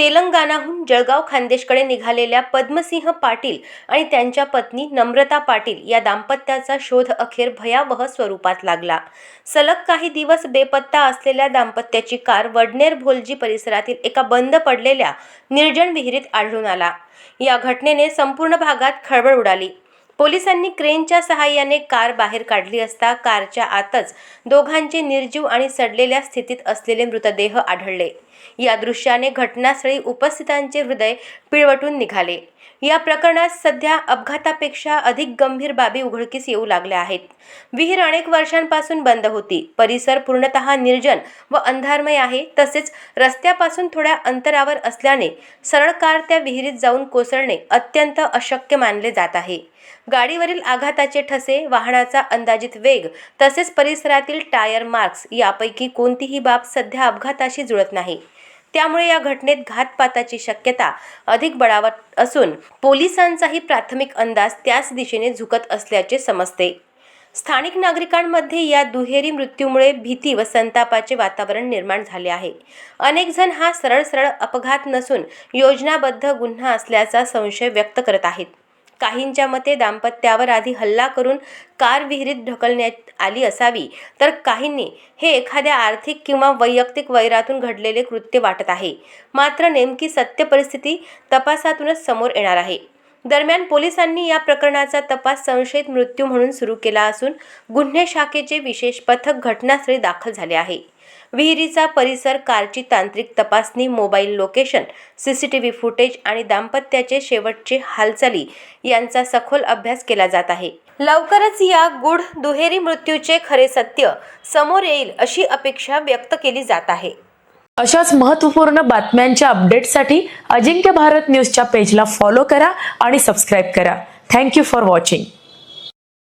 तेलंगणाहून जळगाव खान्देशकडे निघालेल्या पद्मसिंह पाटील आणि त्यांच्या पत्नी नम्रता पाटील या दाम्पत्याचा शोध अखेर भयावह स्वरूपात लागला. सलग काही दिवस बेपत्ता असलेल्या दाम्पत्याची कार वडनेर भोलजी परिसरातील एका बंद पडलेल्या निर्जन विहिरीत आढळून आला. या घटनेने संपूर्ण भागात खळबळ उडाली. पोलिसांनी क्रेनच्या सहाय्याने कार बाहेर काढली असता कारच्या आतच दोघांचे निर्जीव आणि सडलेल्या स्थितीत असलेले मृतदेह आढळले. या दृश्याने घटनास्थळी उपस्थितांचे हृदय पिळवटून निघाले. या प्रकरणात सध्या अपघातापेक्षा अधिक गंभीर बाबी उघडकीस येऊ लागल्या आहेत. विहीर अनेक वर्षांपासून बंद होती. परिसर पूर्णतः निर्जन व अंधारमय आहे. तसेच रस्त्यापासून थोड्या अंतरावर असल्याने सरळ कार त्या विहिरीत जाऊन कोसळणे अत्यंत अशक्य मानले जात आहे. गाडीवरील आघाताचे ठसे वाहनाचा अंदाजित वेग तसेच परिसरातील टायर मार्क्स यापैकी कोणतीही बाब सध्या अपघाताशी जुळत नाही. त्यामुळे या घटनेत घातपाताची शक्यता अधिक बळावत असून पोलिसांचाही प्राथमिक अंदाज त्याच दिशेने झुकत असल्याचे समजते. स्थानिक नागरिकांमध्ये या दुहेरी मृत्यूमुळे भीती व संतापाचे वातावरण निर्माण झाले आहे. अनेक जण हा सरळ सरळ अपघात नसून योजनाबद्ध गुन्हा असल्याचा संशय व्यक्त करत आहेत. काहींच्या मते दाम्पत्यावर आधी हल्ला करून कार विहिरीत ढकलण्यात आली असावी. तर काहींनी हे एखाद्या आर्थिक किंवा वैयक्तिक वैरातून घडलेले कृत्य वाटत आहे. मात्र नेमकी सत्य परिस्थिती तपासातूनच समोर येणार आहे. दरम्यान पोलिसांनी या प्रकरणाचा तपास संशयित मृत्यू म्हणून सुरू केला असून गुन्हे शाखेचे विशेष पथक घटनास्थळी दाखल झाले आहे. विहिरीचा परिसर कारची तांत्रिक तपासणी मोबाईल लोकेशन सीसीटीव्ही फुटेज आणि दाम्पत्याचे शेवटचे हालचाली यांचा सखोल अभ्यास केला जात आहे. लवकरच या गुढ दुहेरी मृत्यूचे खरे सत्य समोर येईल अशी अपेक्षा व्यक्त केली जात आहे. अशाच महत्त्वपूर्ण बातम्यांच्या अपडेटसाठी अजिंक्य भारत न्यूजच्या पेजला फॉलो करा आणि सबस्क्राईब करा. Thank you for watching.